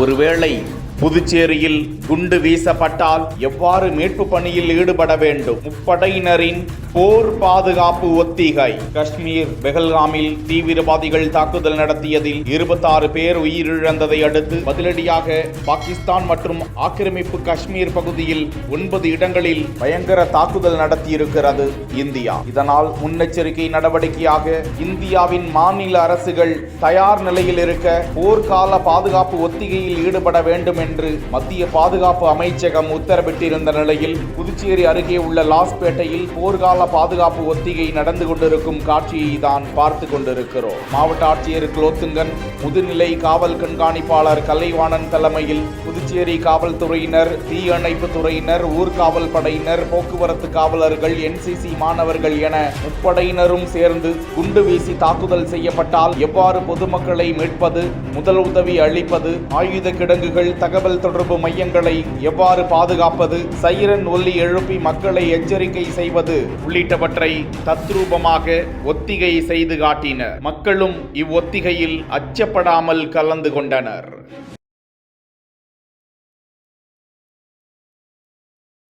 ஒருவேளை புதுச்சேரியில் குண்டு வீசப்பட்டால் எவ்வாறு மீட்பு பணியில் ஈடுபட வேண்டும்? முப்படையினரின் போர் பாதுகாப்பு ஒத்திகை. காஷ்மீர் பெஹல்காமில் தீவிரவாதிகள் தாக்குதல் நடத்தியதில் இருபத்தாறு பேர் உயிரிழந்ததை அடுத்து பதிலடியாக பாகிஸ்தான் மற்றும் ஆக்கிரமிப்பு காஷ்மீர் பகுதியில் ஒன்பது இடங்களில் பயங்கர தாக்குதல் நடத்தியிருக்கிறது இந்தியா. இதனால் முன்னெச்சரிக்கை நடவடிக்கையாக இந்தியாவின் மாநில அரசுகள் தயார் நிலையில் இருக்க போர்க்கால பாதுகாப்பு ஒத்திகையில் ஈடுபட வேண்டும் என்று மத்திய பாதுகாப்பு அமைச்சகம் உத்தரவிட்டிருந்த நிலையில் புதுச்சேரி அருகே உள்ள லாஸ்பேட்டையில் போர்க்கால பாதுகாப்பு ஒத்திகை நடந்து கொண்டிருக்கும் காட்சியை தான் பார்த்து கொண்டிருக்கிறோம். மாவட்ட ஆட்சியர் குலோத்துங்கன் முதுநிலை காவல் கண்காணிப்பாளர் கலைவாணன் தலைமையில் புதுச்சேரி காவல்துறையினர் தீயணைப்பு துறையினர் ஊர்காவல் படையினர் போக்குவரத்து காவலர்கள் என்சிசி மாணவர்கள் என முப்படையினரும் சேர்ந்து குண்டு வீசி தாக்குதல் செய்யப்பட்டால் எவ்வாறு பொதுமக்களை மீட்பது முதல் உதவி அளிப்பது ஆயுத கிடங்குகள் தகவல் தொடர்பு மையங்களை எவ்வாறு பாதுகாப்பது? சைரன் ஒல்லி எழுப்பி மக்களை எச்சரிக்கை செய்வது உள்ளிட்டவற்றை தத்ரூபமாக ஒத்திகை செய்து காட்டினர். மக்களும் இவ்வொத்திகையில் அச்சப்படாமல் கலந்து கொண்டனர்.